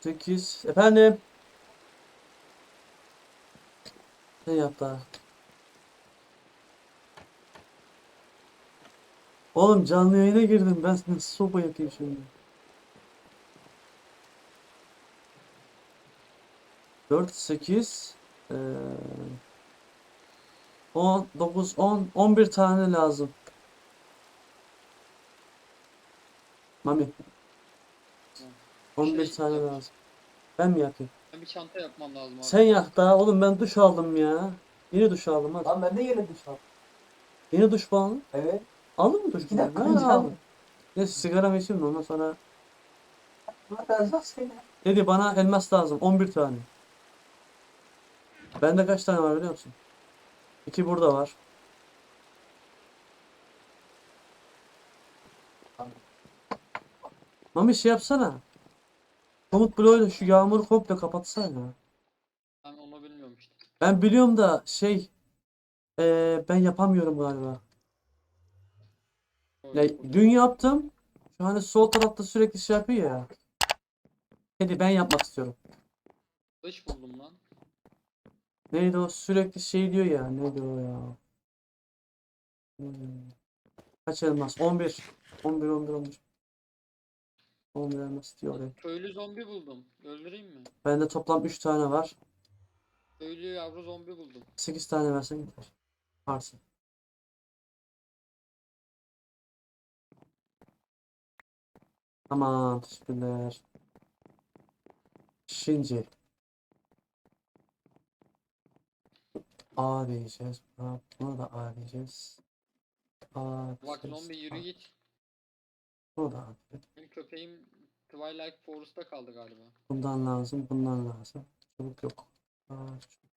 8. Efendim. Ne yap daha? Oğlum canlı yayına girdim. Ben nasıl sopa yapayım şimdi? 4, 8, eee 10, 9, 10, 11 tane lazım. Mami, 11 Şey, tane lazım. Ben mi yapayım? Ben bir çanta yapmam lazım abi. Sen yak daha oğlum ben duş aldım ya. Yeni duş aldım hadi. Lan ben de yeni duş aldım. Yeni duş mu aldın? Evet. Aldın mı duş? İki dakika önce aldım. Neyse sigara içeyim de ondan sonra ya. dedi bana elmas lazım 11 tane. Bende kaç tane var biliyor musun? 2 burada var. Mami şey yapsana. Komut bloğuyla şu yağmuru komple kapatsana. Ben onu bilmiyorum işte. Ben biliyorum da şey eee, ben yapamıyorum galiba. Ya dün yaptım. Şu hani sol tarafta sürekli şey yapıyor ya. Hadi ben yapmak istiyorum. Dış buldum lan. Neydi o sürekli şey diyor ya. Neydi o ya? Hmm. Kaç elmas? 11. 11 11 11. 11 elmas diyor oraya. Köylü zombi buldum. Öldüreyim mi? Bende toplam 3 tane var. Köylü yavru zombi buldum. 8 tane versen yeter. Varsın. Aman teşekkürler. Şimdi A diyeceğiz. Buna, da A diyeceğiz. A Bak diyeceğiz. zombi yürü git. Buna da A diyeceğiz. Benim köpeğim Twilight Forest'ta kaldı galiba. Bundan lazım, bundan lazım. Çubuk yok. Aa, çubuk.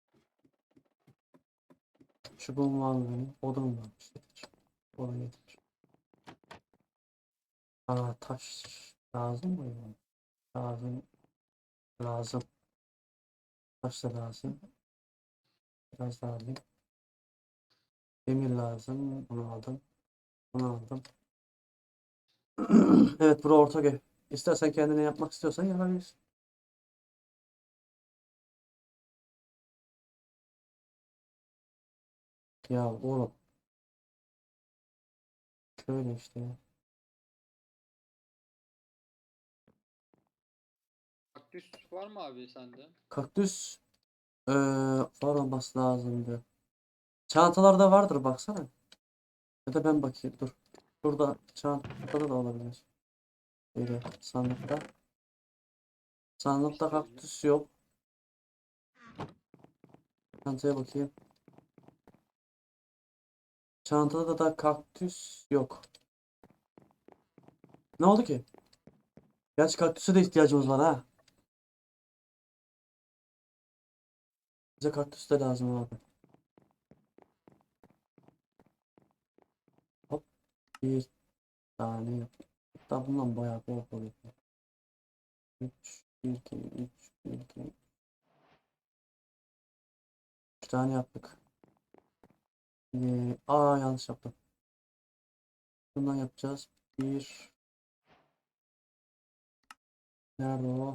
Çubuğum var mı benim? Odun varmış. Getir. Odun getir. Aa taş lazım mı? Lazım. Lazım. Taş da lazım. Biraz daha alayım. Demir lazım. Bunu aldım. Bunu aldım. Evet bura orta. İstersen kendine yapmak istiyorsan yapabilirsin. Ya oğlum. Şöyle işte ya. Kaktüs var mı abi sende? Kaktüs eee var olması lazımdı. Çantalarda vardır baksana. Ya da ben bakayım dur. Burada çantada da olabilir. Böyle sandıkta. Sandıkta kaktüs yok. Çantaya bakayım. Çantada da kaktüs yok. Ne oldu ki? Gerçi kaktüse de ihtiyacımız var ha. Bize kaktüs de lazım abi. Bir tane yap. Hatta bundan bayağı bol yapalım. 3, 1, 2, 3, 1, 2, 3 tane yaptık. Ee, aa yanlış yaptım. Bundan yapacağız. Bir. Nerede o?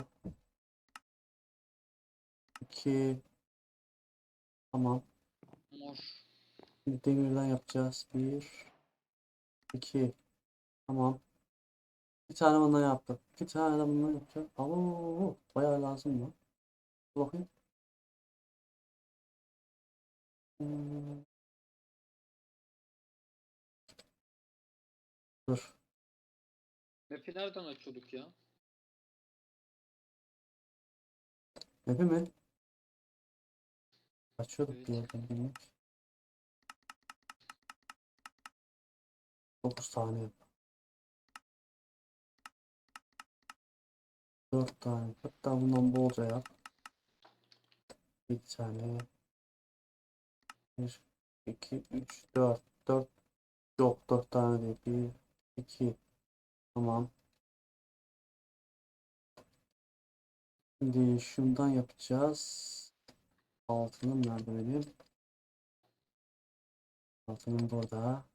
İki. Tamam. Mor. Demirden yapacağız. Bir. İki. Tamam. Bir tane bundan yaptık. Bir tane de bundan yapacağız. Oo, bayağı lazım mı? Dur bakayım. Hmm. Dur. Map'i nereden açıyorduk ya? Map'i mi? Açıyorduk Evet. bir yerden bilmiyorum. 9 tane yap. 4 tane. Hatta bundan bolca yap. Bir tane. 1, 2, 3, 4. 4 yok 4 tane değil. 1, 2. Tamam. Şimdi şundan yapacağız. Altınım nerede benim? Altınım burada.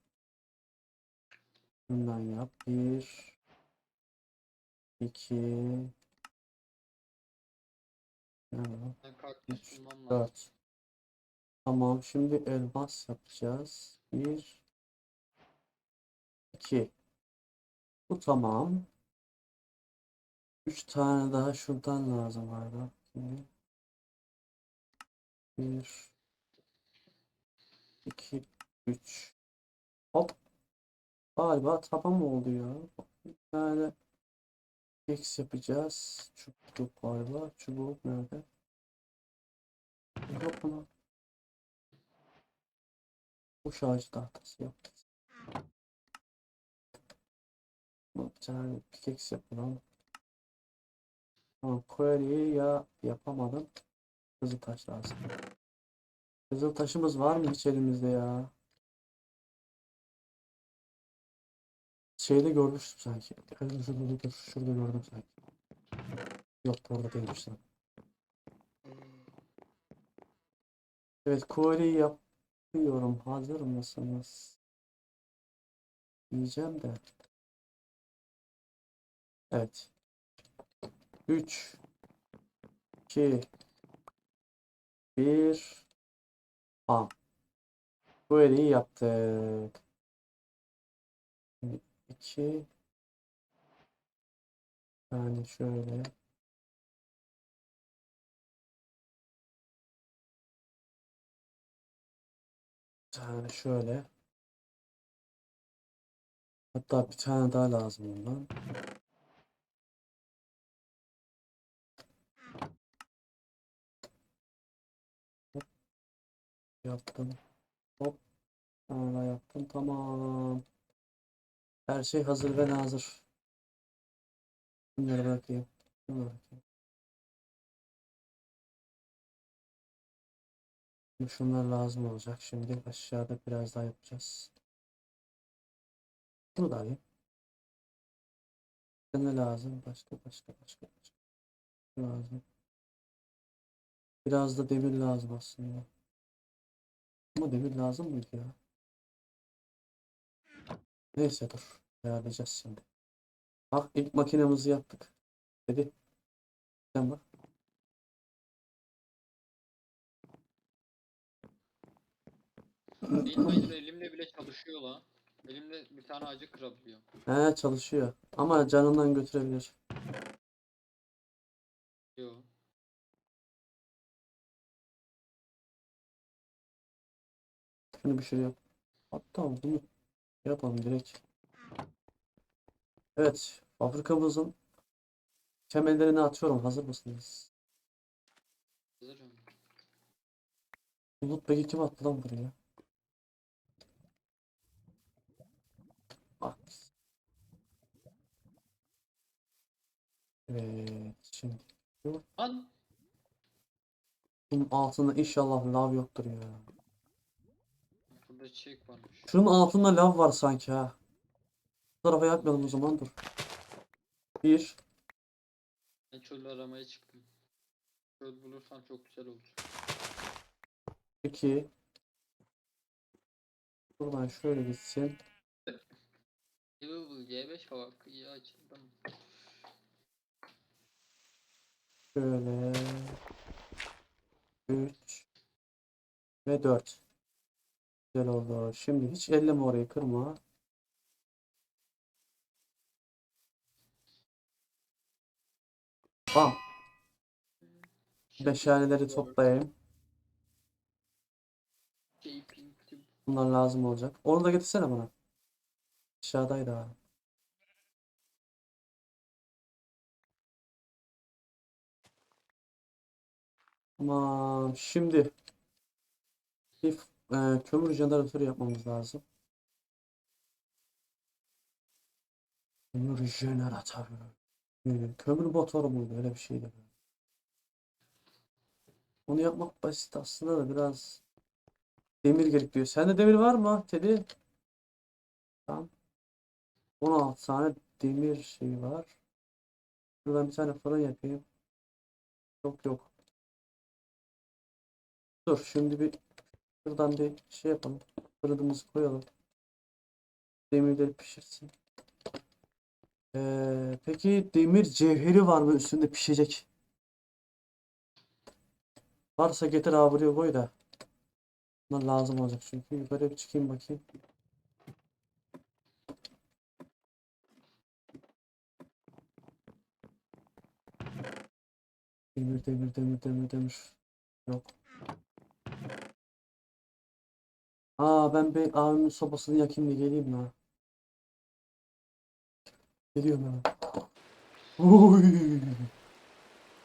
Bundan yap. Bir, iki, lazım. 4. Tamam şimdi elmas yapacağız. 1 2 Bu tamam. 3 tane daha şuradan lazım galiba. 1 2 3 Hop. Galiba tamam oldu ya. Tane X yapacağız. Çubuk galiba. Çubuk nerede? Yok mu? Bu şarj tahtası yaptık. Bir tane yapalım. Tamam, query'yi ya yapamadım. Kızıl taş lazım. Kızıl taşımız var mı hiç elimizde ya? Şeyde görmüştüm sanki. Şurada, şurada, dur, şurada gördüm sanki. Yok orada değilmiş. Evet, query'yi yapıyorum. Hazır mısınız? Diyeceğim de. Evet. 3 2 1 Bam. Query'yi yaptık. 2 yani şöyle tane şöyle hatta bir tane daha lazım bundan. Hop. Yaptım. Hop. Daha yaptım. Tamam. Her şey hazır ve nazır. Bunları bırakayım. Bunları bırakayım. Şunlar lazım olacak. Şimdi aşağıda biraz daha yapacağız. Bunu Ne lazım? Başka başka başka başka. Lazım? Biraz da demir lazım aslında. Ama demir lazım mıydı ya? Neyse dur. Ayarlayacağız şimdi. Bak ilk makinemizi yaptık. Hadi. Sen bak. Hayır elimle bile çalışıyor la. Elimle bir tane ağacı kırabiliyor. He çalışıyor. Ama canından götürebilir. Yo. Şunu bir şey yap. Hatta bunu yapalım direkt. Evet. Fabrikamızın temellerini atıyorum. Hazır mısınız? Hazırım. Bulut peki kim attı lan buraya? Bak. Evet. Şimdi Lan bunun altında inşallah lav yoktur ya. burada çiçek varmış. Şunun altında lav var sanki ha. Bu tarafa yapmayalım o zaman dur. Bir. Ben çöl aramaya çıktım. Çöl bulursam çok güzel olur. 2 Buradan şöyle gitsin. Yıl G5 hava iyi açıldım. Şöyle 3 ve 4 Güzel oldu. Şimdi hiç elleme orayı kırma. Bam. Meşaleleri toplayayım. Bunlar lazım olacak. Onu da getirsene bana. Aşağıdaydı abi. Tamam. Şimdi bir e, kömür jeneratörü yapmamız lazım. Kömür jeneratörü. Kömür motoru muydu? Öyle bir şeydi. Onu yapmak basit aslında da biraz demir gerekiyor. Sende demir var mı Teddy? Tamam. 16 tane demir şeyi var. Şuradan bir tane fırın yapayım. Yok yok. Dur şimdi bir şuradan bir şey yapalım. Fırınımızı koyalım. Demirleri pişirsin. Ee, peki demir cevheri var mı üstünde pişecek? Varsa getir abi buraya koy da. Bunlar lazım olacak çünkü. Yukarıya bir çıkayım bakayım. Demir demir demir demir demir. Yok. Aa ben bir abimin sobasını yakayım da geleyim ya. Geliyorum hemen. Oy.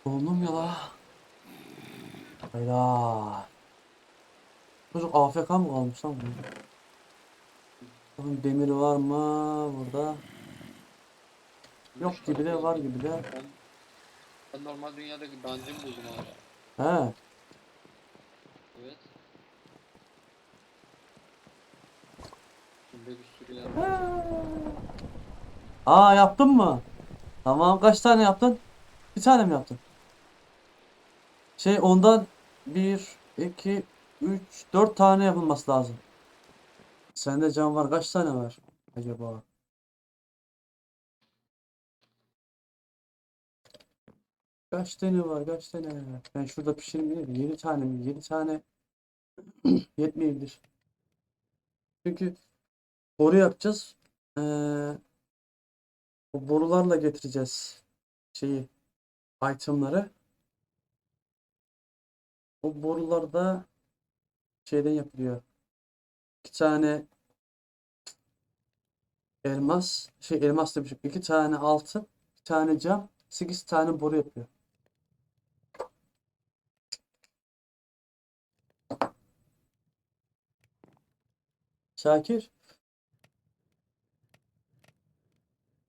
Dondum ya la. Hayda. Çocuk AFK mı kalmış lan bu? Bakın demir var mı burada? Yok gibi de var gibi de. Ben, ben normal dünyadaki dungeon buldum abi. He. Evet. Şimdi bir sürü yer var. Aa yaptın mı? Tamam kaç tane yaptın? Bir tane mi yaptın? Şey ondan 1, 2, 3, 4 tane yapılması lazım. Sende cam var kaç tane var acaba? Kaç tane var kaç tane? Ben şurada pişireyim 7 tane mi? 7 tane yetmeyebilir. Çünkü boru yapacağız. Ee, bu borularla getireceğiz şeyi itemları. O borular da şeyden yapılıyor. İki tane elmas, şey elmas demişim. İki tane altın, bir tane cam, sekiz tane boru yapıyor. Şakir.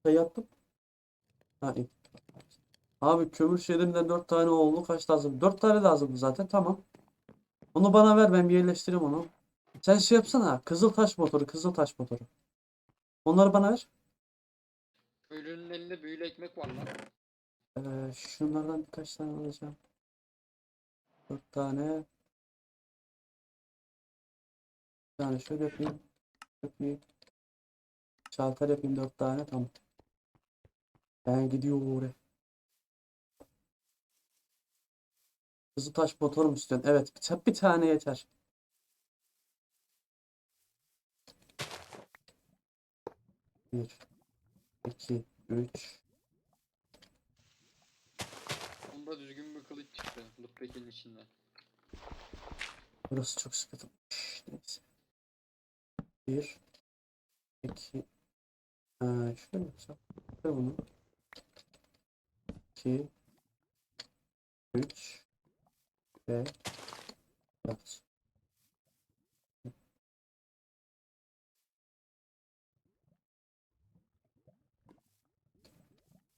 Ben yaptım. Ha, iyi. Abi kömür şeylerinden 4 tane oldu. Kaç lazım? 4 tane lazım zaten. Tamam. Onu bana ver ben bir yerleştireyim onu. Sen şey yapsana. Kızıl taş motoru, kızıl taş motoru. Onları bana ver. Köylünün elinde büyülü ekmek var lan. Ee, şunlardan birkaç tane alacağım. 4 tane. Tane şöyle yapayım. Yapayım. Şalter yapayım 4 tane. Tamam. Ben gidiyorum oraya. Kızıl taş motoru mu istiyorsun? Evet. Bir, bir tane yeter. Bir, iki, üç. Onda düzgün bir kılıç çıktı. Lootback'in içinden. Burası çok sıkıntı. Neyse. Bir, iki, ha, şöyle yapacağım. Şöyle bunu. İki, üç ve dört.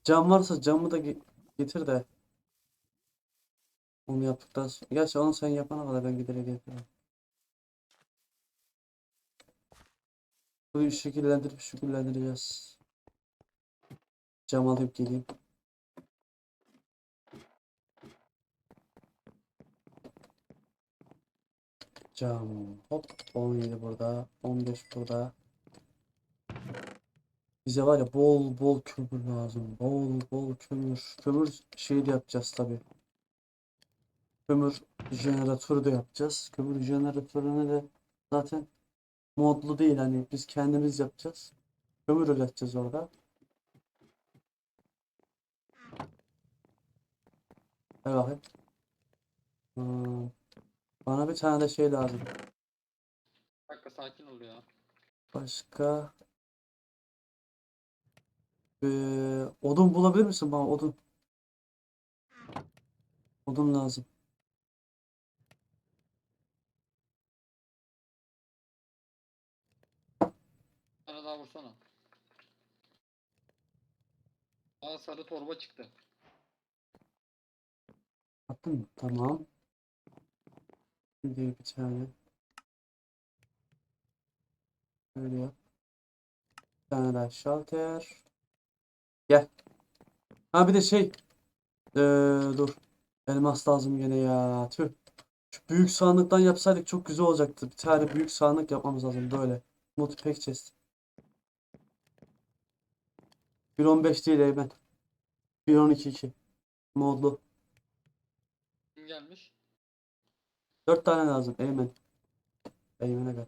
Cam varsa camı da ge- getir de. Onu yaptıktan sonra. Gerçi onu sen yapana kadar ben giderek yaparım. Burayı şekillendirip şekillendireceğiz. Cam alıp geleyim. Cam. Hop. 17 burada. 15 burada. Bize var ya bol bol kömür lazım. Bol bol kömür. Kömür şey de yapacağız tabii. Kömür jeneratörü de yapacağız. Kömür jeneratörüne de zaten modlu değil hani biz kendimiz yapacağız. Kömür üreteceğiz orada. Hadi bakayım. Hmm, Bana bir tane de şey lazım. Bir dakika sakin ol ya. Başka Ee, odun bulabilir misin bana odun? Odun lazım. Tane daha vursana. Aa sarı torba çıktı. Attın mı? Tamam. Şimdi bir tane. Böyle yap. Bir tane daha şalter. Gel. Ha bir de şey. Ee, dur. Elmas lazım gene ya. Tüh. Şu büyük sandıktan yapsaydık çok güzel olacaktı. Bir tane büyük sandık yapmamız lazım böyle. Multipack chest. 1.15 değil Eymen. 1.12.2. Modlu. Kim gelmiş? Dört tane lazım. Eymen. Eymen'e gel.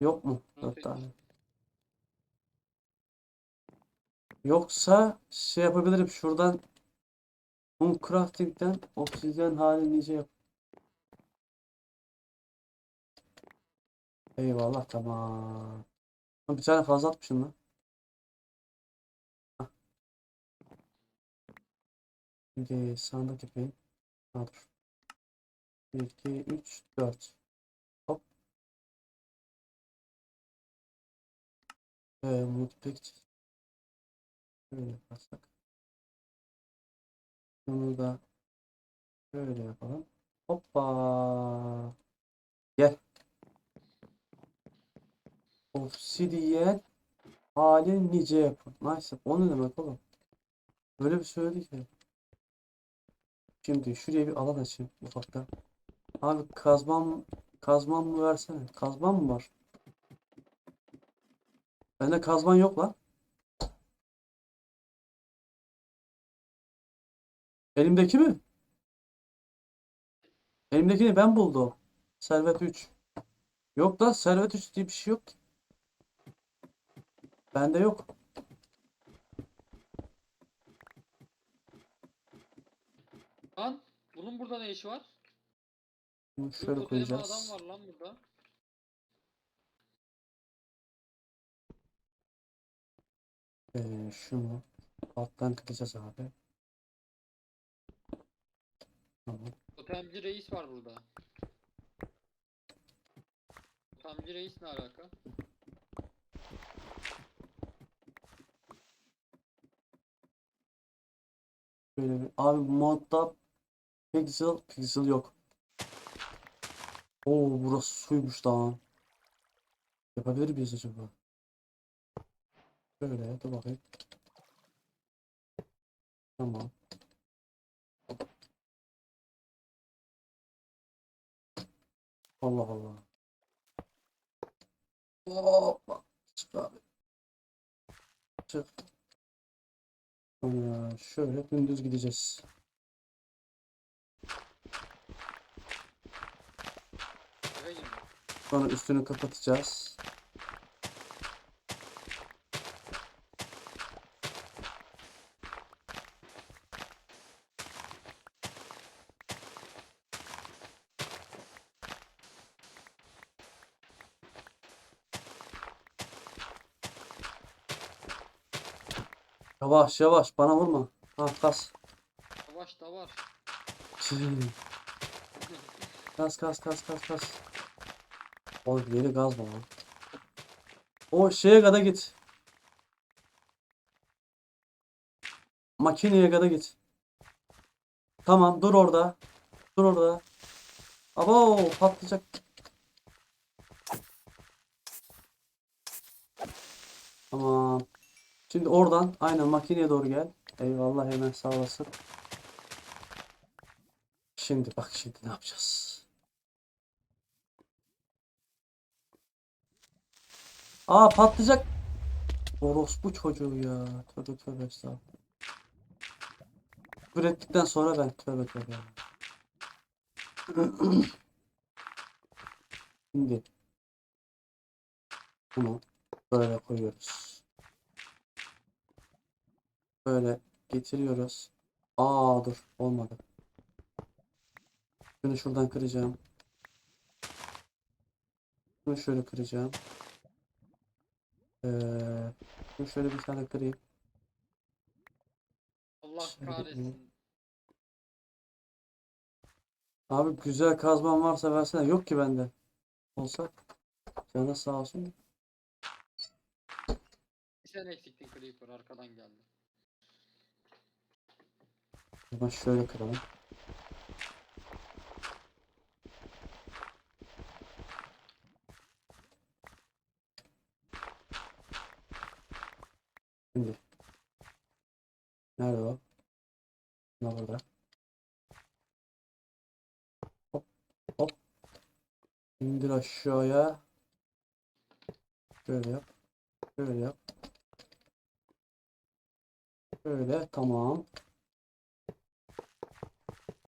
Yok mu? Dört tane. Yoksa şey yapabilirim. Şuradan Moon Crafting'den obsidyen halini iyice yap. Eyvallah tamam. Bir tane fazla atmışım lan. Şimdi sandık yapayım. Ha dur. 1, 2, 3, 4. Hop. Ee, Moodpick. Şöyle yaparsak. Bunu da şöyle yapalım. Hoppa. Gel. Obsidiyen hali nice yapın. Nice. O ne demek oğlum? Böyle bir söyledi ki. Şimdi şuraya bir alan açayım ufakta. Abi kazmam kazmam mı versene. Kazmam mı var? Bende kazman yok lan. Elimdeki mi? Elimdekini ben buldum. Servet 3. Yok lan Servet 3 diye bir şey yok ki. Bende yok. Lan bunun burada ne işi var? Şöyle totemli adam koyacağız. var lan burada. Ee, şunu alttan kıracağız abi. Tamam. Totemci reis var burada. Totemci reis ne alaka? Böyle bir abi modda pixel pixel yok. Oo burası suymuş lan. Yapabilir miyiz acaba? Şöyle dur bakayım. Tamam. Allah Allah. Hoppa. Çık abi. Çık. Sonra şöyle dümdüz gideceğiz. Eve girdim. Sonra üstünü kapatacağız. Yavaş yavaş bana vurma. Ha kas. Savaş da var. Kas kas kas kas kas. O yeni gaz mı lan? O şeye kadar git. Makineye kadar git. Tamam dur orada. Dur orada. Abo patlayacak. Tamam. Şimdi oradan aynen makineye doğru gel. Eyvallah hemen sağ olasın. Şimdi bak şimdi ne yapacağız? Aa patlayacak. Orospu çocuğu ya. Tövbe tövbe estağfurullah. Küfür ettikten sonra ben tövbe tövbe. Şimdi bunu böyle koyuyoruz. Böyle getiriyoruz. Aa dur olmadı. Şunu şuradan kıracağım. Şunu şöyle kıracağım. Ee, şöyle bir tane kırayım. Allah kahretsin. Abi güzel kazman varsa versene. Yok ki bende. Olsa. Canı sağ olsun. Sen eksiktin Creeper arkadan geldi. Zaman şöyle kıralım. Şimdi. Nerede o? Ne burada? Hop hop. İndir aşağıya. Şöyle yap. Şöyle yap. Şöyle tamam.